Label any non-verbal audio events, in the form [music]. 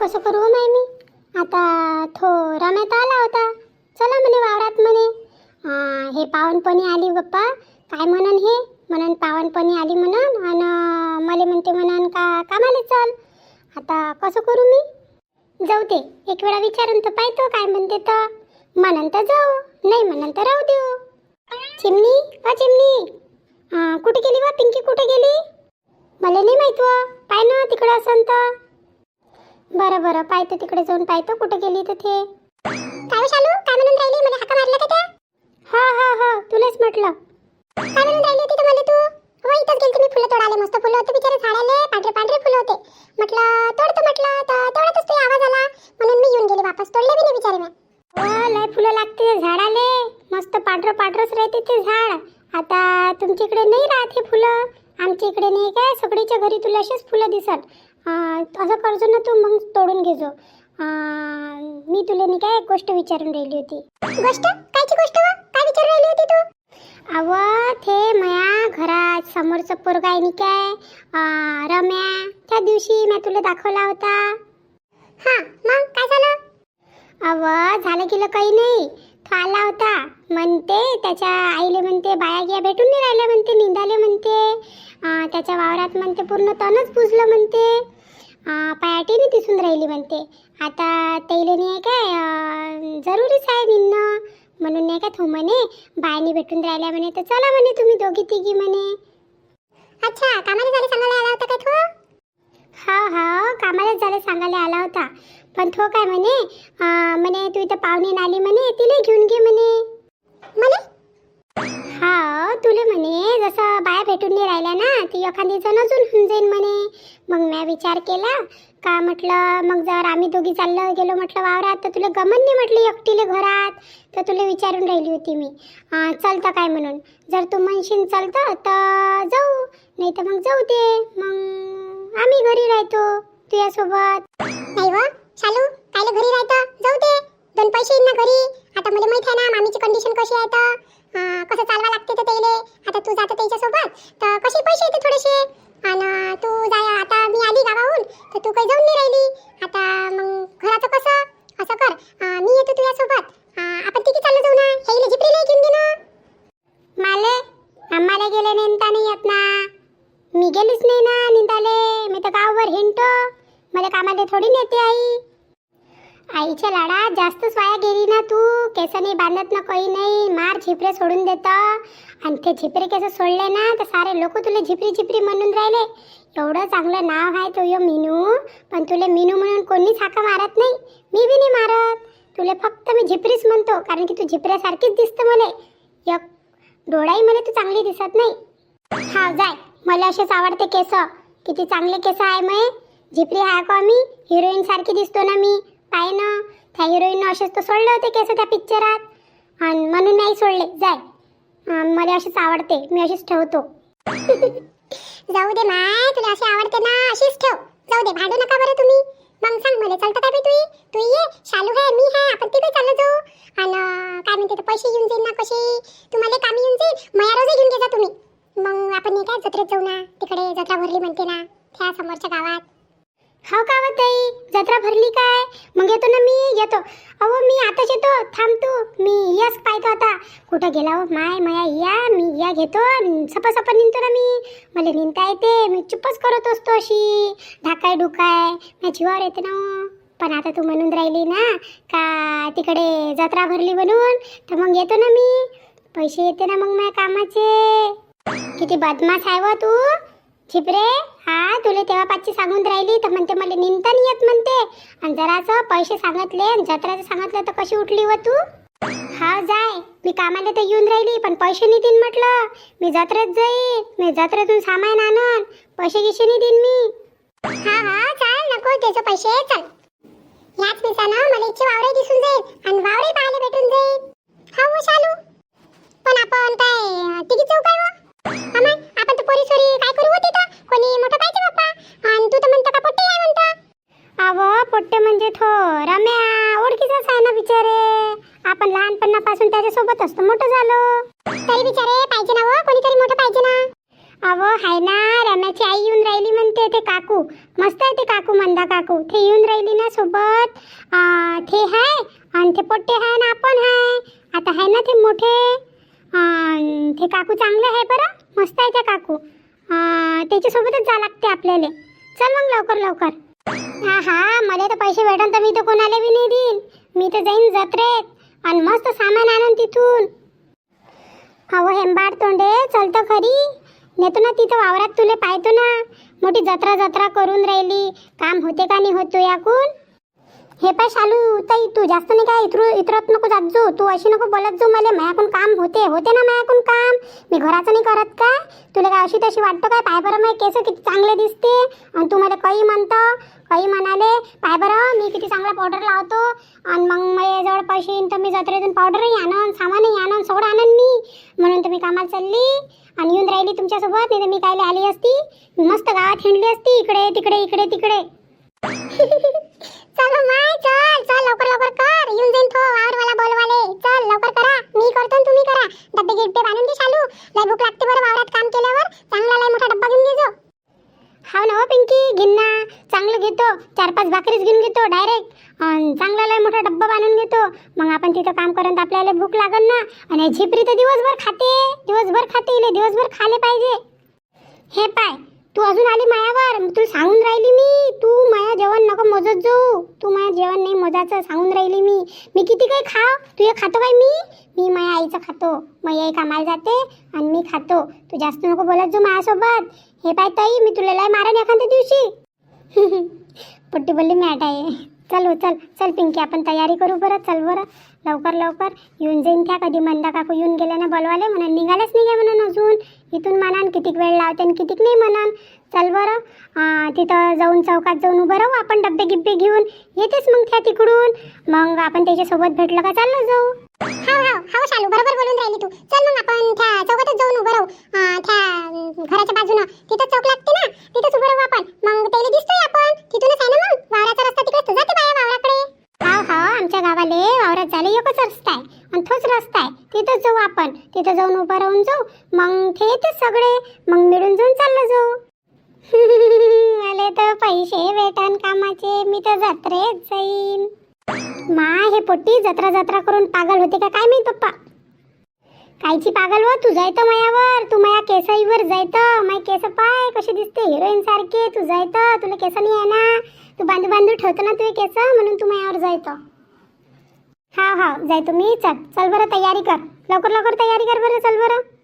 कसं करू नाही मी? आता थो रम्यात आला होता. चला म्हणे वावरात म्हणे. हे पावनपणी आली बाप्पा. काय म्हणन हे? म्हणन पावनपणी आली म्हणन आणि मला म्हणते म्हणन का कामाला चल. आता कसं करू मी? जाऊ दे. एक वेळा विचारून तर पाहतो काय म्हणते तर. म्हणन तर जाऊ. नाही म्हणन तर राहू देऊ. चिमणी? अ चिमणी. कुठे गेली वा पिंकी? कुठे गेली? मला नाही माहीत व. पाय ना तिकडं असन तर. बरं बरं. पाहतो तिकडे जाऊन पाहतो कुठे गेली तर ते? काय हो शालू? काय म्हणून राहिली? मला हाका मारला का त्या? हा हा हा. तुलाच म्हटलं. काय म्हणून राहिली होती तुम्हाला तू? हो इथंच गेलती मी फुलं तोडाले मस्त फुलं होते बिचारे झाडाले. पांढरे पांढरे फुलं होते. म्हटलं तोडतो म्हटलं. तर तेवढ्यातच तुझा आवाज आला. म्हणून मी येऊन गेली वापस. तोडले बी नाही बिचारे मी. हो, लय फुलं लागते झाडाले. मस्त पांढरं पांढरंच राहते ते झाड. आता तुमच्या इकडे नाही राहत हे फुलं? आमच्या इकडे नाही काय? सगळीच्या घरी तुला असेच फुलं दिसत. करजो ना तू मग तोडून घेजो मी तुला नाही काय एक गोष्ट विचारून राहिली होती? गोष्ट? कायची गोष्ट काय विचारून राहिली होती तू? अव ते माया घरात समोरचं पोरगा आहे नी काय? अं, रम्या त्या दिवशी मी तुला दाखवला होता. हा मग काय झालं? अव झालं गेलं काही नाही. तो आला होता. म्हणते त्याच्या आईले म्हणते बाया गिया भेटून नाही राहिल्या म्हणते निंदाले म्हणते. अं, त्याच्या वावरात म्हणते पूर्ण तणच पुजलं म्हणते. पार्टीने दिसून राहिली म्हणते. आता तैले नाही आहे काय जरुरीच आहे निन्न. म्हणून नाही का तो म्हणे बायानी भेटून राहिल्या म्हणे तर चला म्हणे तुम्ही दोघी तिघी म्हणे. अच्छा कामाला झाले सांगायला आला होता का तो? हो, हो, हा हा कामालाच झाले सांगायला आला होता. पण तो काय म्हणे म्हणे तू इथं पाहुणे आली म्हणे तिला घेऊन घे म्हणे. म्हणे? तुले म्हणे जसं बाया भेटून नाही राहिल्या ना ती एखादी जण अजून होऊन जाईन म्हणे. मग मी विचार केला का म्हटलं मग जर आम्ही दोघी चाललं गेलो म्हटलं वावरात तर तुला गमन नाही म्हटलं एकटीले घरात? तर तुला विचारून राहिली होती मी. चलतं काय म्हणून? जर तू म्हणशील चालतं तर जाऊ. नाही तर मग जाऊ दे. मग आम्ही घरी राहतो तुझ्यासोबत. नाही व चालू कायले घरी राहतं? जाऊ दे. दोन पैसे येईन ना घरी. आता मला माहिती आहे ना मामीची कंडिशन कशी आहे तर. कसं चालवा लागते तर त्याले आता तू जात त्याच्यासोबत तर कसे पैसे येते थोडेसे? आणि तू जा आता मी आली गावाहून तर तू काही जाऊन नाही राहिली. आता मग घराचं कसं? असं कर. मी येतो तुझ्यासोबत. आपण तिथे चाललो जाऊ ना. हेईले झिपरीला घेऊन दे ना. माले आम्हाला गेले नेमता नाही येत ना. मी गेलीच नाही ना निंदाले. मी तर गावभर हिंडतो. मला कामाला थोडी नेते आई. आईच्या लाडात जास्त स्वाया गेली ना तू. केस नाही बांधत ना काही नाही. मार झिपरे सोडून देत. आणि ते झिपरे केस सोडले ना तर सारे लोक तुला झिपरी झिपरी म्हणून राहिले. एवढं चांगलं नाव आहे तो यो मिनू. पण तुला मिनू म्हणून कोणीच हाका मारत नाही. मी बी नाही मारत. तुला फक्त मी झिपरीच म्हणतो कारण की तू झिपऱ्यासारखीच दिसतं मला. एक डोळाही मला तू चांगली दिसत नाही. हा जाय. मला असेच आवडते केस. किती चांगले केस आहे मय. झिपरी आहे का मी? हिरोईन सारखी दिसतो ना मी. पाय ना त्या हिरोईननं असेच तर सोडले होते केस त्या पिक्चरात आणि म्हणून नाही सोडले. जाय. मला असेच आवडते. मी अशीच ठेवतो. [laughs] जाऊ दे माय तुला अशी आवडते ना अशीच ठेव. जाऊ दे भांडू नका बरं तुम्ही. मग सांग मला चलता काय बी तुई तू ये शालू आहे मी आहे आपण तिथे चाललो जाऊ. आणि काय म्हणते तर पैसे घेऊन जाईल ना कसे तुम्हाला कामी येऊन जाईल मया रोज घेऊन घेजा तुम्ही. मग आपण काय जत्रेत जाऊ ना? तिकडे जत्रा भरली म्हणते ना त्या समोरच्या गावात. अहो मी आताच येतो. थांब तू. मी यस पाहतो आता. कुठं गेला हो? माय माया या. मी या घेतो. सपा सपा निंतो ना मी. मला निंता येते. मी चुपच करत असतो अशी. ढाकाय ढुकाय. माझ्या जीवावर येते ना हो. पण आता तू म्हणून राहिली ना का तिकडे जत्रा भरली म्हणून तर मग येतो ना मी. पैसे येते ना मग माझ्या कामाचे. किती बदमाश आहे व तू. छिपरे हा तुला तेव्हा पाचची सांगून राहिली तर म्हणते मला निंदा नाही येत म्हणते. आणि जरासं पैसे सांगितले आणि जत्राचं सांगितलं तर कशी उठली व तू? हा जाय. मी कामाला तर येऊन राहिली पण पैसे नाही देईन म्हटलं. मी जत्रेत जाईन मी जत्रेतून सामान आणन. पैसे गिशे नाही देईन मी. हा हा चाल नको त्याचे पैसे चल. याच दिवसानं मला इच्छे वावरे दिसून जाईल आणि वावरे आपण लहानपणापासून त्याच्यासोबत असतो. मोठं झालो. तरी बिचारे पाहिजे ना हो कोणीतरी मोठं पाहिजे ना. अहो हाय ना रम्याची आई येऊन राहिली म्हणते ते काकू. मस्त आहे ते काकू मंदा काकू. ते येऊन राहिली ना सोबत. ते हाय आणि ते पोट्टे हाय ना आपण हाय. आता हाय ना ते मोठे. ते काकू चांगले आहे बरं. मस्त आहे ते काकू. त्याच्यासोबतच जा लागते आपल्याला. चल मग लवकर लवकर. हा हा मला तर पैसे भेटन तर मी तर कोणाला बी नाही देईन. मी तर जाईन जत्रेत. आणि मस्त सामान आणून तिथून. अहो हेंबाड तोंडे चलतं खरी. नेतो ना तिथं वावरात तुले पाहतो ना. मोठी जत्रा जत्रा करून राहिली. काम होते का नाही होतो याकून हे पाय शालू ताई तू जास्त नाही काय इतरू इतरत नको जात जो तू अशी नको बोलत जो मला मायाकून काम होते होते ना मायाकून काम? मी घराचं नाही करत काय तुला काय अशी तशी वाटतो काय? पाय बरं माझे केस किती चांगले दिसते. आणि तू मला काही म्हणतं काही म्हणाले पाय बरं मी किती चांगला पावडर लावतो. आणि मग माझ्याजवळ पैसे येईन तर मी जत्रेतून पावडरही आणन सामानही आणन सगळं आणन मी. म्हणून तुम्ही कामाला चालली आणि येऊन राहिली तुमच्यासोबत नाही तर मी कायला आली असती. मस्त गावात हिंडली असती इकडे तिकडे इकडे तिकडे. [laughs] चल हो माय चल चल लवकर लवकर कर. येऊन जाईन तो वावरवाला बोलवाले. चल लवकर करा. मी करतो आणि तुम्ही करा. डब्बे गिड्डे बांधून दे चालू लय भूक लागते बरं वावरात काम केल्यावर. चांगला लय मोठा डब्बा घेऊन घे जो ना हो पिंकी. घेईन ना. चांगलं घेतो. चार पाच भाकरीच घेऊन घेतो डायरेक्ट. चांगला लय मोठा डब्बा बांधून घेतो. मग आपण तिथं काम करून तर आपल्याला भूक लागल ना. आणि झिपरी तर दिवसभर खाते. दिवसभर खाते दिवसभर खाले पाहिजे. हे पाय. तू अजून आली मायावर? तुला सांगून राहिली मी. तू माया जेवण नको मोजत जाऊ. तू माया जेवण नाही मोजायचं सांगून राहिली मी. मी किती काही खाव? तू हे खातो काय मी? मी माया आईचं खातो. माझी आई कामाला जाते आणि मी खातो. तू जास्त नको बोलत जाऊ माझ्यासोबत हे पाय ताई मी तुला लय मारेन एखाद्या दिवशी. [laughs] पट्टी बोलली मॅट आहे. चल हो चल. चल पिंकी आपण तयारी करू बरं. चल बरं. लवकर लवकर. येऊन जाईन त्या कधी. मंदा काकू येऊन गेले ना बोलवाले म्हणून. निघालेच नाही म्हणून अजून. इथून म्हणान कितीक वेळ लावते आणि कितीक नाही म्हणान. चल बरं. तिथं जाऊन चौकात जाऊन उभं राहू. आपण डब्बे गिब्बे घेऊन येतेच मग त्या तिकडून. मग आपण त्याच्यासोबत भेटलं का चाललं जाऊ. हा हा हा शालू. बरोबर बोलून राहिली तू. चल मग आपण त्या चौकातच जाऊन उभं राहू. त्या घराच्या बाजून तिथं जाऊन उभं राहून जाऊ. मग ते सगळे. मग मिळून जाऊन चाललं जाऊ. [laughs] मला तर पैसे भेटन कामाचे. मी तर जत्रेत जाईन. मा हे पोट्टी जत्रा जत्रा करून पागल होते का काय माहीत पप्पा? कायची पागल व? तू जायत मायावर. तू माया केसाईवर जायत. माय केस पाय कसे दिसते. हिरोईन सारखे. तू जायत. तुला केस नाही आहे ना तू बांधू बांधू ठेवतो ना तुझे केस? म्हणून तू मायावर जायत. हा हा. जाय तुम्ही चल. चल बरं तयारी कर. लवकर लवकर तयारी कर बरं चल बरं.